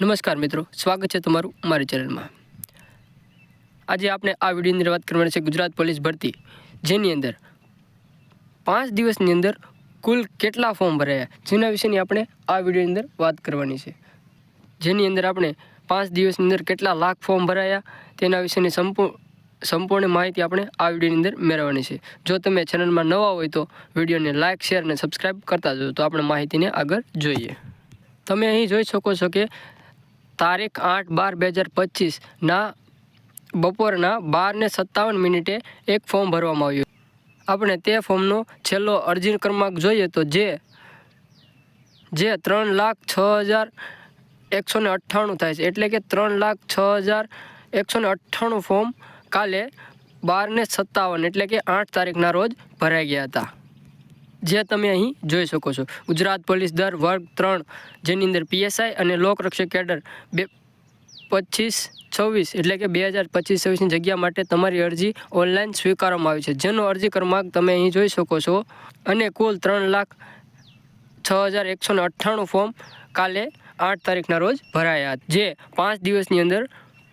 નમસ્કાર મિત્રો, સ્વાગત છે તમારું મારી ચેનલમાં. આજે આપણે આ વિડીયોની અંદર વાત કરવાની છે ગુજરાત પોલીસ ભરતી, જેની અંદર પાંચ દિવસની અંદર કુલ કેટલા ફોર્મ ભરાયા, જેના વિશેની આપણે આ વિડીયોની અંદર વાત કરવાની છે. જેની અંદર આપણે પાંચ દિવસની અંદર કેટલા લાખ ફોર્મ ભરાયા, તેના વિશેની સંપૂર્ણ સંપૂર્ણ માહિતી આપણે આ વિડીયોની અંદર મેળવવાની છે. જો તમે ચેનલમાં નવા હોય તો વિડીયોને લાઇક, શેર અને સબસ્ક્રાઈબ કરતા જજો, તો આપણે માહિતીને આગળ જોઈએ. તમે અહીં જોઈ શકો છો કે તારીખ આઠ બાર બે હજાર પચીસના બપોરના બારને સત્તાવન મિનિટે એક ફોર્મ ભરવામાં આવ્યું. આપણે તે ફોર્મનો છેલ્લો અરજી ક્રમાંક જોઈએ તો જે જે ત્રણ લાખ છ હજાર એકસો ને અઠ્ઠાણું થાય છે. એટલે કે ત્રણ લાખ છ હજાર એકસો ને અઠ્ઠાણું ફોર્મ કાલે બારને સત્તાવન, એટલે કે આઠ તારીખના રોજ ભરાઈ ગયા હતા. જે તમે અહીં જોઈ શકો છો. ગુજરાત પોલીસ દર વર્ગ ત્રણ, જેની અંદર પીએસઆઈ અને લોકરક્ષક કેડર બે, પચીસ, છવ્વીસ એટલે કે બે હજાર પચીસ, છવ્વીસની જગ્યા માટે તમારી અરજી ઓનલાઈન સ્વીકારવામાં આવી છે. જેનો અરજી ક્રમાંક તમે અહીં જોઈ શકો છો અને કુલ ત્રણ લાખ છ હજાર એકસો ને અઠ્ઠાણું ફોર્મ કાલે આઠ તારીખના રોજ ભરાયા હતા. જે પાંચ દિવસની અંદર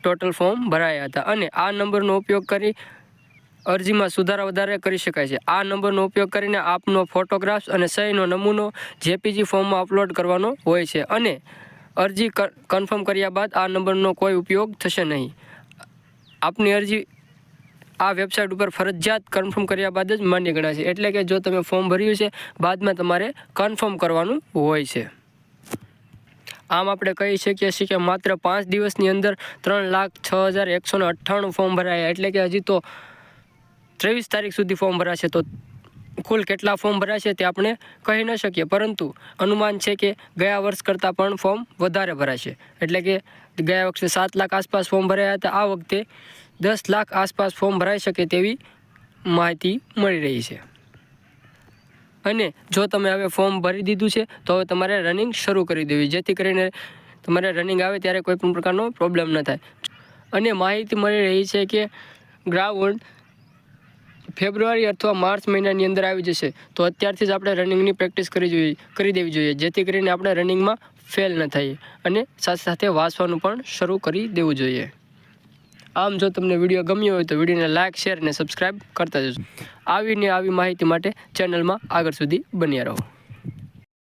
ટોટલ ફોર્મ ભરાયા હતા. અને આ નંબરનો ઉપયોગ કરી અરજીમાં સુધારા વધારે કરી શકાય છે. આ નંબરનો ઉપયોગ કરીને આપનો ફોટોગ્રાફ્સ અને સહીનો નમૂનો જેપીજી ફોર્મમાં અપલોડ કરવાનો હોય છે અને અરજી કન્ફર્મ કર્યા બાદ આ નંબરનો કોઈ ઉપયોગ થશે નહીં. આપની અરજી આ વેબસાઇટ ઉપર ફરજિયાત કન્ફર્મ કર્યા બાદ જ માન્ય ગણાશે એટલે કે જો તમે ફોર્મ ભર્યું છે, બાદમાં તમારે કન્ફર્મ કરવાનું હોય છે. આમ આપણે કહી શકીએ છીએ કે માત્ર પાંચ દિવસની અંદર ત્રણ લાખ છ હજાર એકસો અઠ્ઠાણું ફોર્મ ભરાયા. એટલે કે હજી તો ત્રેવીસ તારીખ સુધી ફોર્મ ભરાશે તો કુલ કેટલા ફોર્મ ભરાશે તે આપણે કહી ન શકીએ. પરંતુ અનુમાન છે કે ગયા વર્ષ કરતાં પણ ફોર્મ વધારે ભરાશે. એટલે કે ગયા વખતે સાત લાખ આસપાસ ફોર્મ ભરાયા હતા, આ વખતે દસ લાખ આસપાસ ફોર્મ ભરાઈ શકે તેવી માહિતી મળી રહી છે. અને જો તમે હવે ફોર્મ ભરી દીધું છે, તો હવે તમારે રનિંગ શરૂ કરી દેવી. જેથી કરીને તમારે રનિંગ આવે ત્યારે કોઈ પણ પ્રકારનો પ્રોબ્લેમ ન થાય. અને માહિતી મળી રહી છે કે ગ્રાઉન્ડ ફેબ્રુઆરી અથવા માર્ચ મહિનાની અંદર આવી જશે, તો અત્યારથી જ આપણે રનિંગની પ્રેક્ટિસ કરી જોઈએ, કરી દેવી જોઈએ, જેથી કરીને આપણે રનિંગમાં ફેલ ન થઈએ અને સાથે સાથે વાંચવાનું પણ શરૂ કરી દેવું જોઈએ. આમ જો તમને વીડિયો ગમ્યો હોય તો વિડીયોને લાઇક શેર અને સબસ્ક્રાઈબ કરતા જજો. આવીને આવી માહિતી માટે ચેનલમાં આગળ સુધી બન્યા રહો.